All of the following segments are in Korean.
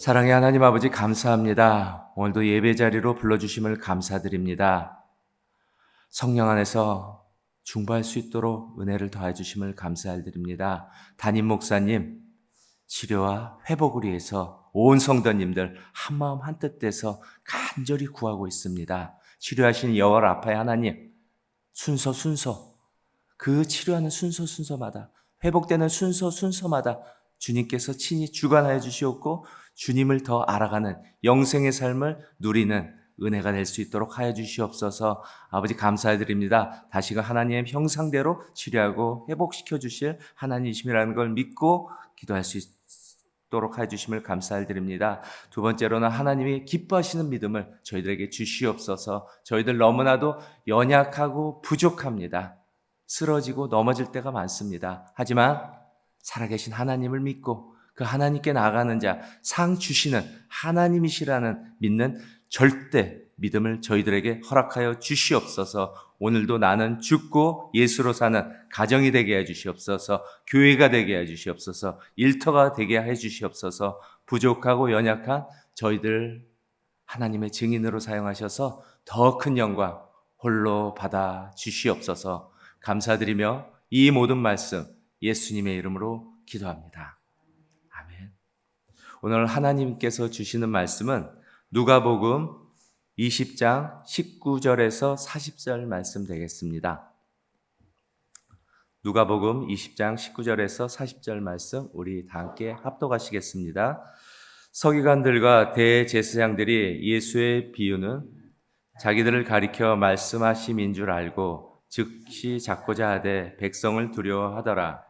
사랑의 하나님 아버지 감사합니다. 오늘도 예배 자리로 불러주심을 감사드립니다. 성령 안에서 중보할 수 있도록 은혜를 더해 주심을 감사드립니다. 담임 목사님 치료와 회복을 위해서 온 성도님들 한 마음 한 뜻 돼서 간절히 구하고 있습니다. 치료하신 여호와 라파의 하나님 순서 순서 그 치료하는 순서 순서마다 회복되는 순서 순서마다 주님께서 친히 주관하여 주시옵고 주님을 더 알아가는 영생의 삶을 누리는 은혜가 될 수 있도록 하여 주시옵소서 아버지 감사드립니다. 다시금 하나님의 형상대로 치료하고 회복시켜 주실 하나님이심이라는 걸 믿고 기도할 수 있도록 하여 주심을 감사드립니다. 두 번째로는 하나님이 기뻐하시는 믿음을 저희들에게 주시옵소서 저희들 너무나도 연약하고 부족합니다. 쓰러지고 넘어질 때가 많습니다. 하지만 살아계신 하나님을 믿고 그 하나님께 나아가는 자, 상 주시는 하나님이시라는 믿는 절대 믿음을 저희들에게 허락하여 주시옵소서. 오늘도 나는 죽고 예수로 사는 가정이 되게 해 주시옵소서. 교회가 되게 해 주시옵소서. 일터가 되게 해 주시옵소서. 부족하고 연약한 저희들 하나님의 증인으로 사용하셔서 더 큰 영광 홀로 받아 주시옵소서. 감사드리며 이 모든 말씀 예수님의 이름으로 기도합니다. 오늘 하나님께서 주시는 말씀은 누가복음 20장 19절에서 40절 말씀 되겠습니다. 누가복음 20장 19절에서 40절 말씀 우리 다 함께 합독하시겠습니다. 서기관들과 대제사장들이 예수의 비유는 자기들을 가리켜 말씀하심인 줄 알고 즉시 잡고자 하되 백성을 두려워하더라.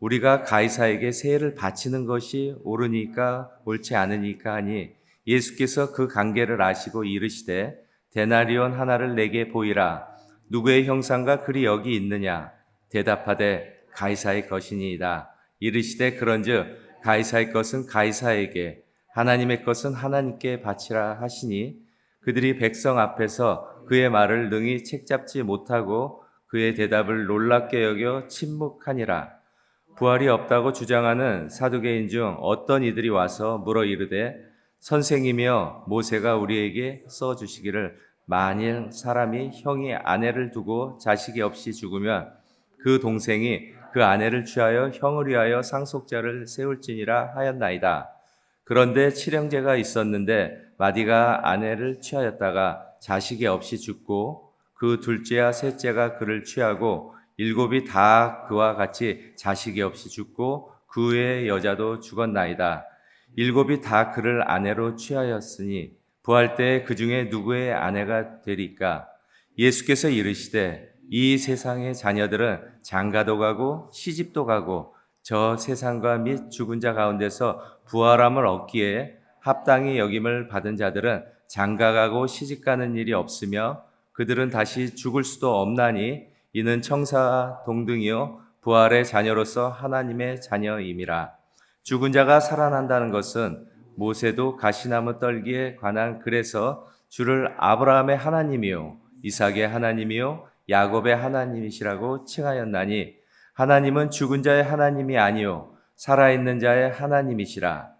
우리가 가이사에게 세를 바치는 것이 옳으니까 옳지 않으니까 하니 예수께서 그 관계를 아시고 이르시되 데나리온 하나를 내게 보이라. 누구의 형상과 글이 여기 있느냐? 대답하되 가이사의 것이니이다. 이르시되 그런즉 가이사의 것은 가이사에게 하나님의 것은 하나님께 바치라 하시니 그들이 백성 앞에서 그의 말을 능히 책잡지 못하고 그의 대답을 놀랍게 여겨 침묵하니라 부활이 없다고 주장하는 사두개인 중 어떤 이들이 와서 물어 이르되 선생이며 모세가 우리에게 써 주시기를 만일 사람이 형이 아내를 두고 자식이 없이 죽으면 그 동생이 그 아내를 취하여 형을 위하여 상속자를 세울지니라 하였나이다. 그런데 칠형제가 있었는데 마디가 아내를 취하였다가 자식이 없이 죽고 그 둘째와 셋째가 그를 취하고 일곱이 다 그와 같이 자식이 없이 죽고 그 외의 여자도 죽었나이다. 일곱이 다 그를 아내로 취하였으니 부활 때 그 중에 누구의 아내가 되리까? 예수께서 이르시되 이 세상의 자녀들은 장가도 가고 시집도 가고 저 세상과 및 죽은 자 가운데서 부활함을 얻기에 합당히 여김을 받은 자들은 장가가고 시집가는 일이 없으며 그들은 다시 죽을 수도 없나니 이는 청사 동등이요 부활의 자녀로서 하나님의 자녀임이라. 죽은 자가 살아난다는 것은 모세도 가시나무 떨기에 관한 글에서 주를 아브라함의 하나님이요 이삭의 하나님이요 야곱의 하나님이시라고 칭하였나니 하나님은 죽은 자의 하나님이 아니요 살아있는 자의 하나님이시라.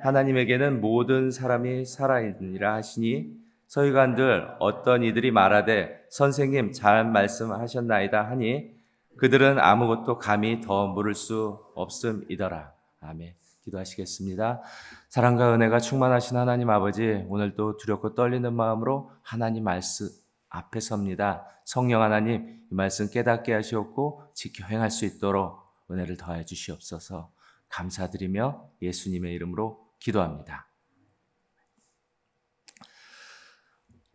하나님에게는 모든 사람이 살아있느니라 하시니 서기관들 어떤 이들이 말하되 선생님 잘 말씀하셨나이다 하니 그들은 아무것도 감히 더 물을 수 없음이더라. 아멘. 기도하시겠습니다. 사랑과 은혜가 충만하신 하나님 아버지, 오늘도 두렵고 떨리는 마음으로 하나님 말씀 앞에 섭니다. 성령 하나님, 이 말씀 깨닫게 하시옵고 지켜 행할 수 있도록 은혜를 더해 주시옵소서. 감사드리며 예수님의 이름으로 기도합니다.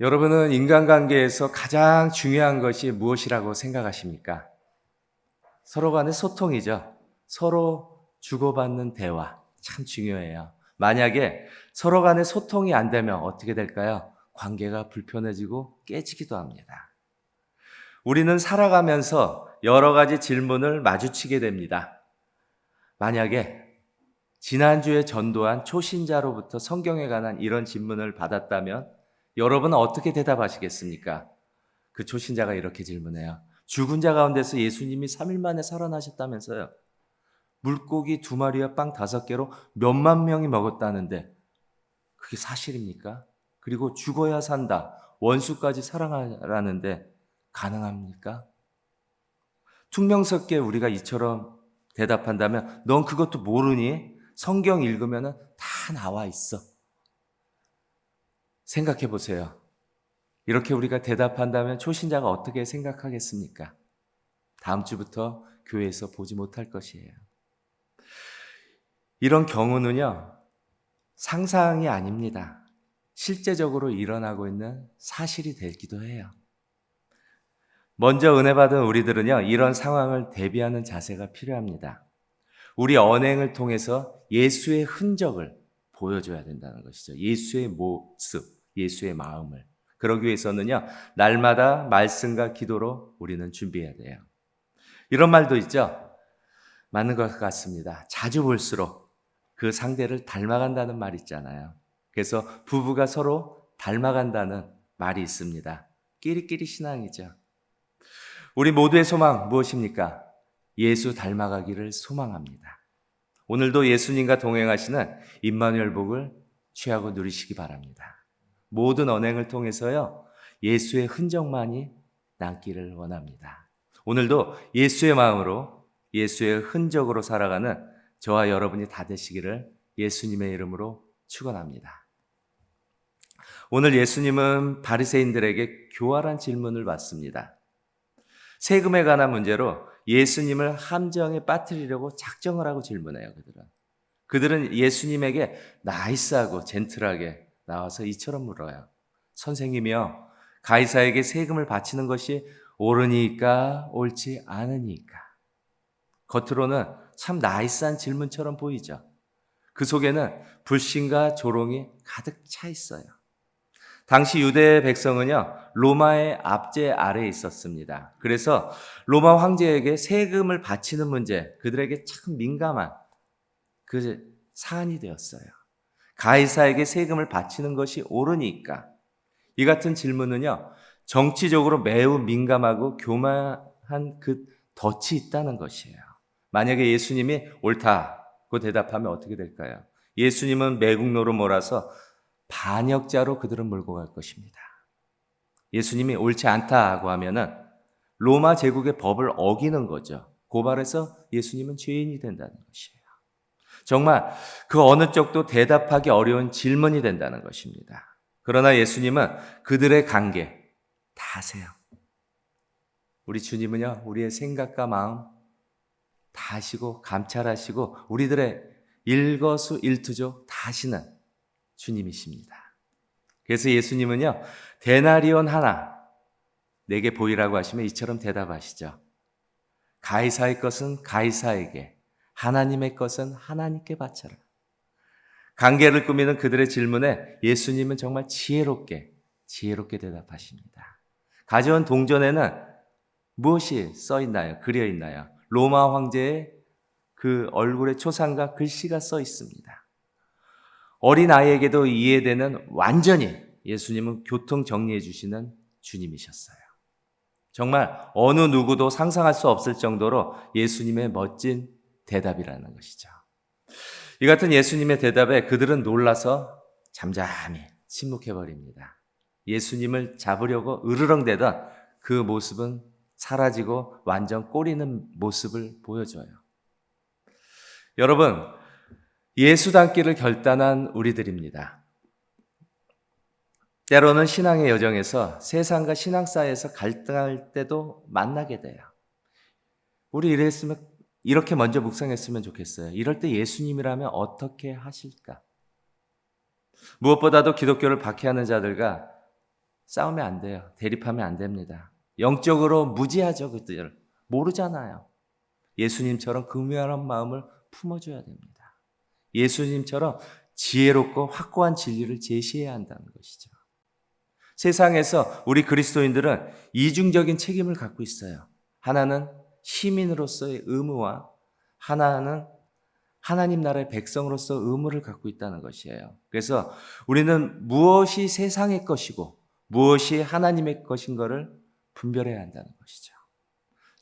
여러분은 인간관계에서 가장 중요한 것이 무엇이라고 생각하십니까? 서로 간의 소통이죠. 서로 주고받는 대화. 참 중요해요. 만약에 서로 간의 소통이 안 되면 어떻게 될까요? 관계가 불편해지고 깨지기도 합니다. 우리는 살아가면서 여러 가지 질문을 마주치게 됩니다. 만약에 지난주에 전도한 초신자로부터 성경에 관한 이런 질문을 받았다면 여러분은 어떻게 대답하시겠습니까? 그 초신자가 이렇게 질문해요. 죽은 자 가운데서 예수님이 3일 만에 살아나셨다면서요. 물고기 두 마리와 빵 다섯 개로 몇만 명이 먹었다는데 그게 사실입니까? 그리고 죽어야 산다. 원수까지 사랑하라는데 가능합니까? 퉁명스럽게 우리가 이처럼 대답한다면 넌 그것도 모르니? 성경 읽으면 다 나와 있어. 생각해 보세요. 이렇게 우리가 대답한다면 초신자가 어떻게 생각하겠습니까? 다음 주부터 교회에서 보지 못할 것이에요. 이런 경우는요, 상상이 아닙니다. 실제적으로 일어나고 있는 사실이 되기도 해요. 먼저 은혜 받은 우리들은요, 이런 상황을 대비하는 자세가 필요합니다. 우리 언행을 통해서 예수의 흔적을 보여줘야 된다는 것이죠. 예수의 모습, 예수의 마음을. 그러기 위해서는요, 날마다 말씀과 기도로 우리는 준비해야 돼요. 이런 말도 있죠. 맞는 것 같습니다. 자주 볼수록 그 상대를 닮아간다는 말 있잖아요. 그래서 부부가 서로 닮아간다는 말이 있습니다. 끼리끼리 신앙이죠. 우리 모두의 소망 무엇입니까? 예수 닮아가기를 소망합니다. 오늘도 예수님과 동행하시는 임마누엘 복을 취하고 누리시기 바랍니다. 모든 언행을 통해서요. 예수의 흔적만이 남기를 원합니다. 오늘도 예수의 마음으로 예수의 흔적으로 살아가는 저와 여러분이 다 되시기를 예수님의 이름으로 축원합니다. 오늘 예수님은 바리새인들에게 교활한 질문을 받습니다. 세금에 관한 문제로 예수님을 함정에 빠뜨리려고 작정을 하고 질문해요, 그들은. 그들은 예수님에게 나이스하고 젠틀하게 나와서 이처럼 물어요. 선생님이요, 가이사에게 세금을 바치는 것이 옳으니까 옳지 않으니까. 겉으로는 참 나이스한 질문처럼 보이죠. 그 속에는 불신과 조롱이 가득 차 있어요. 당시 유대 백성은요, 로마의 압제 아래에 있었습니다. 그래서 로마 황제에게 세금을 바치는 문제, 그들에게 참 민감한 그 사안이 되었어요. 가이사에게 세금을 바치는 것이 옳으니까. 이 같은 질문은요, 정치적으로 매우 민감하고 교만한 그 덫이 있다는 것이에요. 만약에 예수님이 옳다고 대답하면 어떻게 될까요? 예수님은 매국노로 몰아서 반역자로 그들은 몰고 갈 것입니다. 예수님이 옳지 않다고 하면은 로마 제국의 법을 어기는 거죠. 고발해서 예수님은 죄인이 된다는 것이에요. 정말 그 어느 쪽도 대답하기 어려운 질문이 된다는 것입니다. 그러나 예수님은 그들의 관계 다 아세요. 우리 주님은요, 우리의 생각과 마음 다 아시고 감찰하시고 우리들의 일거수 일투족 다 아시는 주님이십니다. 그래서 예수님은요, 데나리온 하나 내게 보이라고 하시면 이처럼 대답하시죠. 가이사의 것은 가이사에게, 하나님의 것은 하나님께 바쳐라. 관계를 꾸미는 그들의 질문에 예수님은 정말 지혜롭게, 지혜롭게 대답하십니다. 가져온 동전에는 무엇이 써 있나요? 그려 있나요? 로마 황제의 그 얼굴의 초상과 글씨가 써 있습니다. 어린 아이에게도 이해되는 완전히 예수님은 교통 정리해 주시는 주님이셨어요. 정말 어느 누구도 상상할 수 없을 정도로 예수님의 멋진 대답이라는 것이죠. 이 같은 예수님의 대답에 그들은 놀라서 잠잠히 침묵해 버립니다. 예수님을 잡으려고 으르렁대던 그 모습은 사라지고 완전 꼬리는 모습을 보여줘요. 여러분, 예수 닮기를 결단한 우리들입니다. 때로는 신앙의 여정에서 세상과 신앙 사이에서 갈등할 때도 만나게 돼요. 우리 이랬으면 이렇게 먼저 묵상했으면 좋겠어요. 이럴 때 예수님이라면 어떻게 하실까? 무엇보다도 기독교를 박해하는 자들과 싸우면 안 돼요. 대립하면 안 됩니다. 영적으로 무지하죠, 그들. 모르잖아요. 예수님처럼 금연한 마음을 품어줘야 됩니다. 예수님처럼 지혜롭고 확고한 진리를 제시해야 한다는 것이죠. 세상에서 우리 그리스도인들은 이중적인 책임을 갖고 있어요. 하나는 시민으로서의 의무와 하나는 하나님 나라의 백성으로서 의무를 갖고 있다는 것이에요. 그래서 우리는 무엇이 세상의 것이고 무엇이 하나님의 것인 것을 분별해야 한다는 것이죠.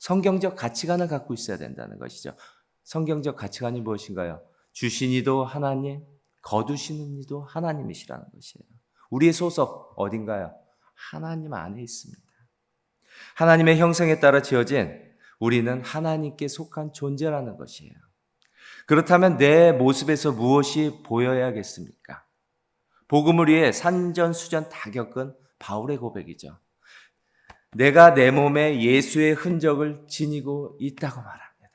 성경적 가치관을 갖고 있어야 된다는 것이죠. 성경적 가치관이 무엇인가요? 주신 이도 하나님, 거두시는 이도 하나님이시라는 것이에요. 우리의 소속 어딘가요? 하나님 안에 있습니다. 하나님의 형성에 따라 지어진 우리는 하나님께 속한 존재라는 것이에요. 그렇다면 내 모습에서 무엇이 보여야겠습니까? 복음을 위해 산전수전 다 겪은 바울의 고백이죠. 내가 내 몸에 예수의 흔적을 지니고 있다고 말합니다.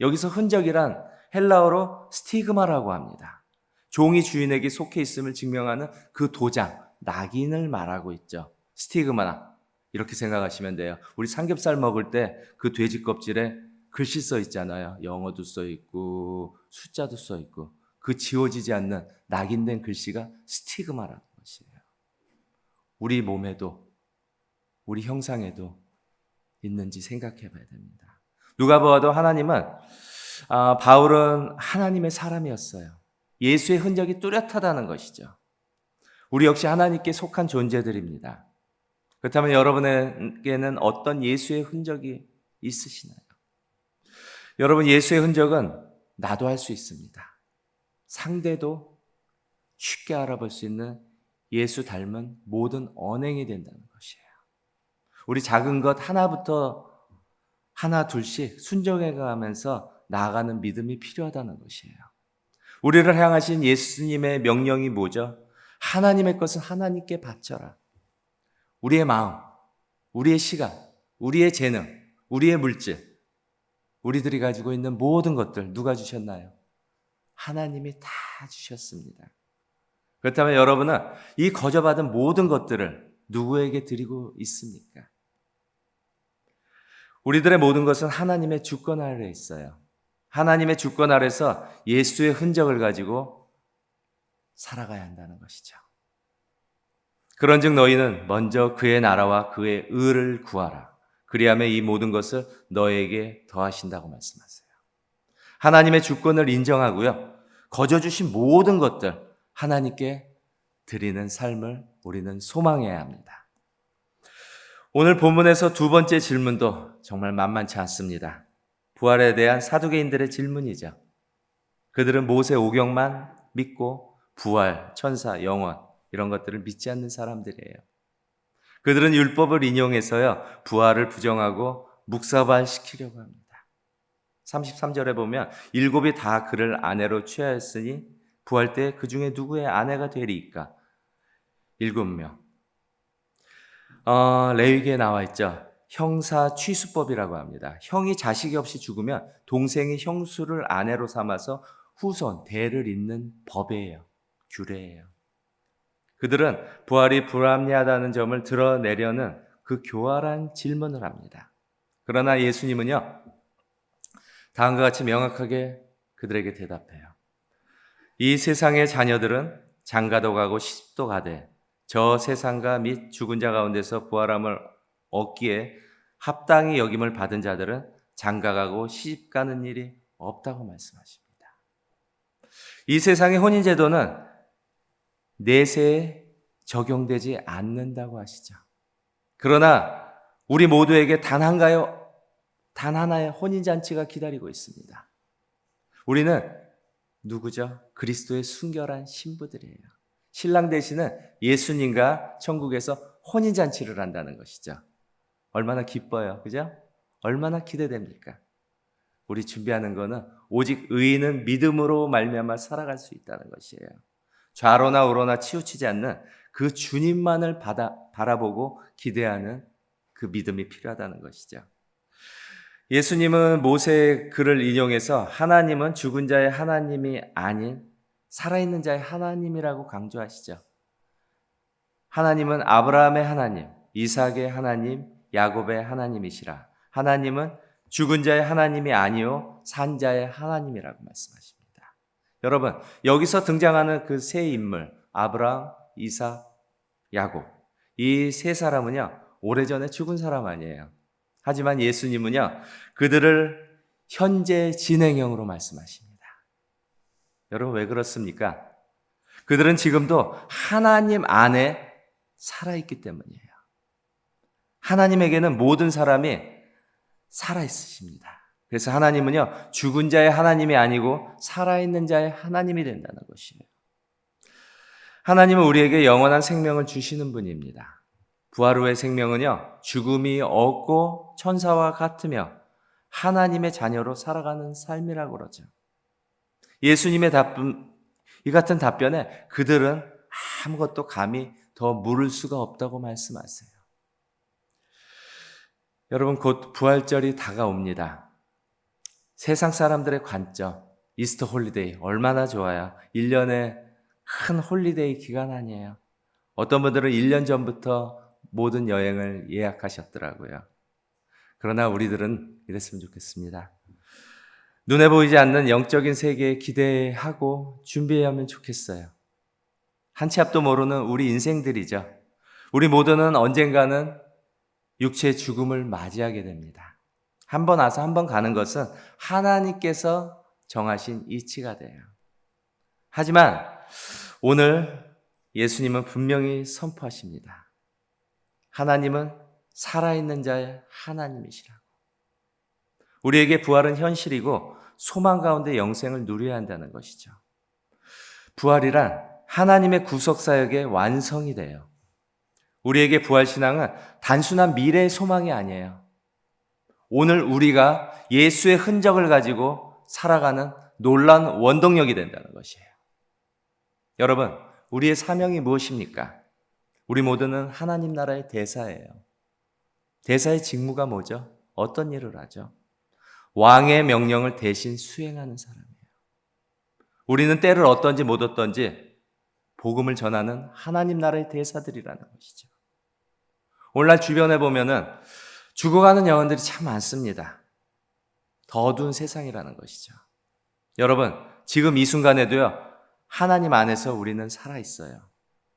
여기서 흔적이란 헬라어로 스티그마라고 합니다. 종이 주인에게 속해 있음을 증명하는 그 도장, 낙인을 말하고 있죠. 스티그마나. 이렇게 생각하시면 돼요. 우리 삼겹살 먹을 때 그 돼지 껍질에 글씨 써 있잖아요. 영어도 써 있고 숫자도 써 있고 그 지워지지 않는 낙인된 글씨가 스티그마라는 것이에요. 우리 몸에도 우리 형상에도 있는지 생각해 봐야 됩니다. 누가 보아도 하나님은 아, 바울은 하나님의 사람이었어요. 예수의 흔적이 뚜렷하다는 것이죠. 우리 역시 하나님께 속한 존재들입니다. 그렇다면 여러분에게는 어떤 예수의 흔적이 있으시나요? 여러분, 예수의 흔적은 나도 할 수 있습니다. 상대도 쉽게 알아볼 수 있는 예수 닮은 모든 언행이 된다는 것이에요. 우리 작은 것 하나부터 하나 둘씩 순정해 가면서 나아가는 믿음이 필요하다는 것이에요. 우리를 향하신 예수님의 명령이 뭐죠? 하나님의 것은 하나님께 바쳐라. 우리의 마음, 우리의 시간, 우리의 재능, 우리의 물질, 우리들이 가지고 있는 모든 것들 누가 주셨나요? 하나님이 다 주셨습니다. 그렇다면 여러분은 이 거저받은 모든 것들을 누구에게 드리고 있습니까? 우리들의 모든 것은 하나님의 주권 아래 있어요. 하나님의 주권 아래서 예수의 흔적을 가지고 살아가야 한다는 것이죠. 그런즉 너희는 먼저 그의 나라와 그의 의를 구하라. 그리하면 이 모든 것을 너에게 더하신다고 말씀하세요. 하나님의 주권을 인정하고요. 거저 주신 모든 것들 하나님께 드리는 삶을 우리는 소망해야 합니다. 오늘 본문에서 두 번째 질문도 정말 만만치 않습니다. 부활에 대한 사두개인들의 질문이죠. 그들은 모세 오경만 믿고 부활, 천사, 영원 이런 것들을 믿지 않는 사람들이에요. 그들은 율법을 인용해서요, 부활을 부정하고 묵사발시키려고 합니다. 33절에 보면 일곱이 다 그를 아내로 취하였으니 부활 때 그 중에 누구의 아내가 되리이까? 일곱 명. 어, 레위기에 나와 있죠. 형사 취수법이라고 합니다. 형이 자식이 없이 죽으면 동생이 형수를 아내로 삼아서 후손, 대를 잇는 법이에요. 규례예요. 그들은 부활이 불합리하다는 점을 드러내려는 그 교활한 질문을 합니다. 그러나 예수님은요, 다음과 같이 명확하게 그들에게 대답해요. 이 세상의 자녀들은 장가도 가고 시집도 가되 저 세상과 및 죽은 자 가운데서 부활함을 얻기에 합당히 여김을 받은 자들은 장가가고 시집 가는 일이 없다고 말씀하십니다. 이 세상의 혼인 제도는 내세에 적용되지 않는다고 하시죠. 그러나 우리 모두에게 단 한가요? 단 하나의 혼인 잔치가 기다리고 있습니다. 우리는 누구죠? 그리스도의 순결한 신부들이에요. 신랑 대신은 예수님과 천국에서 혼인 잔치를 한다는 것이죠. 얼마나 기뻐요. 그죠? 얼마나 기대됩니까? 우리 준비하는 거는 오직 의인은 믿음으로 말미암아 살아갈 수 있다는 것이에요. 좌로나 우로나 치우치지 않는 그 주님만을 받아, 바라보고 기대하는 그 믿음이 필요하다는 것이죠. 예수님은 모세의 글을 인용해서 하나님은 죽은 자의 하나님이 아닌 살아있는 자의 하나님이라고 강조하시죠. 하나님은 아브라함의 하나님, 이삭의 하나님, 야곱의 하나님이시라. 하나님은 죽은 자의 하나님이 아니요 산 자의 하나님이라고 말씀하십니다. 여러분, 여기서 등장하는 그 세 인물 아브라함, 이삭, 야곱. 이 세 사람은요, 오래전에 죽은 사람 아니에요. 하지만 예수님은요, 그들을 현재 진행형으로 말씀하십니다. 여러분, 왜 그렇습니까? 그들은 지금도 하나님 안에 살아있기 때문이에요. 하나님에게는 모든 사람이 살아있으십니다. 그래서 하나님은요, 죽은 자의 하나님이 아니고 살아있는 자의 하나님이 된다는 것이에요. 하나님은 우리에게 영원한 생명을 주시는 분입니다. 부활 후의 생명은요, 죽음이 없고 천사와 같으며 하나님의 자녀로 살아가는 삶이라고 그러죠. 예수님의 답변, 이 같은 답변에 그들은 아무것도 감히 더 물을 수가 없다고 말씀하세요. 여러분, 곧 부활절이 다가옵니다. 세상 사람들의 관점, 이스터 홀리데이, 얼마나 좋아요. 1년에 큰 홀리데이 기간 아니에요. 어떤 분들은 1년 전부터 모든 여행을 예약하셨더라고요. 그러나 우리들은 이랬으면 좋겠습니다. 눈에 보이지 않는 영적인 세계에 기대하고 준비해야 하면 좋겠어요. 한 치 앞도 모르는 우리 인생들이죠. 우리 모두는 언젠가는 육체의 죽음을 맞이하게 됩니다. 한 번 와서 한 번 가는 것은 하나님께서 정하신 이치가 돼요. 하지만 오늘 예수님은 분명히 선포하십니다. 하나님은 살아있는 자의 하나님이시라고. 우리에게 부활은 현실이고 소망 가운데 영생을 누려야 한다는 것이죠. 부활이란 하나님의 구속 사역의 완성이 돼요. 우리에게 부활 신앙은 단순한 미래의 소망이 아니에요. 오늘 우리가 예수의 흔적을 가지고 살아가는 놀란 원동력이 된다는 것이에요. 여러분, 우리의 사명이 무엇입니까? 우리 모두는 하나님 나라의 대사예요. 대사의 직무가 뭐죠? 어떤 일을 하죠? 왕의 명령을 대신 수행하는 사람이에요. 우리는 때를 어떤지 못 어떤지 복음을 전하는 하나님 나라의 대사들이라는 것이죠. 오늘날 주변에 보면은 죽어가는 영혼들이 참 많습니다. 더 어두운 세상이라는 것이죠. 여러분, 지금 이 순간에도요, 하나님 안에서 우리는 살아 있어요.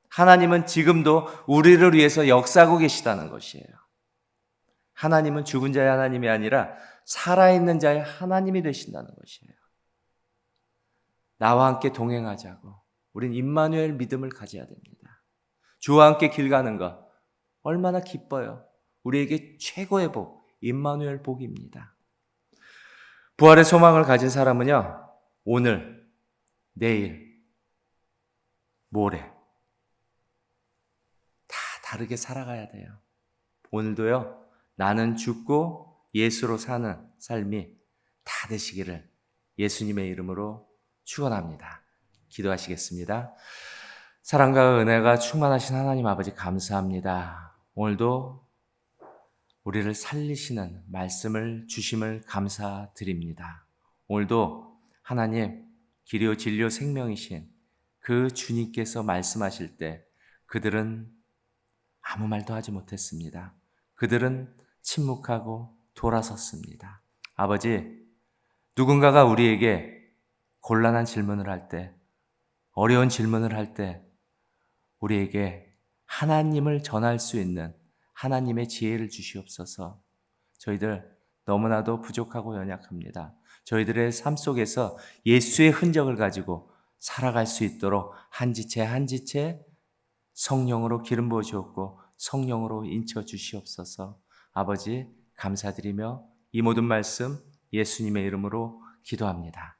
하나님은 지금도 우리를 위해서 역사하고 계시다는 것이에요. 하나님은 죽은 자의 하나님이 아니라 살아있는 자의 하나님이 되신다는 것이에요. 나와 함께 동행하자고. 우린 임마누엘 믿음을 가져야 됩니다. 주와 함께 길 가는 것 얼마나 기뻐요. 우리에게 최고의 복, 임마누엘 복입니다. 부활의 소망을 가진 사람은요. 오늘, 내일, 모레 다 다르게 살아가야 돼요. 오늘도요. 나는 죽고 예수로 사는 삶이 다 되시기를 예수님의 이름으로 축원합니다. 기도하시겠습니다. 사랑과 은혜가 충만하신 하나님 아버지 감사합니다. 오늘도 우리를 살리시는 말씀을 주심을 감사드립니다. 오늘도 하나님 길이요 진료 생명이신 그 주님께서 말씀하실 때 그들은 아무 말도 하지 못했습니다. 그들은 침묵하고 돌아섰습니다. 아버지, 누군가가 우리에게 곤란한 질문을 할 때, 어려운 질문을 할 때, 우리에게 하나님을 전할 수 있는 하나님의 지혜를 주시옵소서. 저희들 너무나도 부족하고 연약합니다. 저희들의 삶 속에서 예수의 흔적을 가지고 살아갈 수 있도록 한 지체 한 지체 성령으로 기름 부어 주었고 성령으로 인쳐 주시옵소서. 아버지 감사드리며 이 모든 말씀 예수님의 이름으로 기도합니다.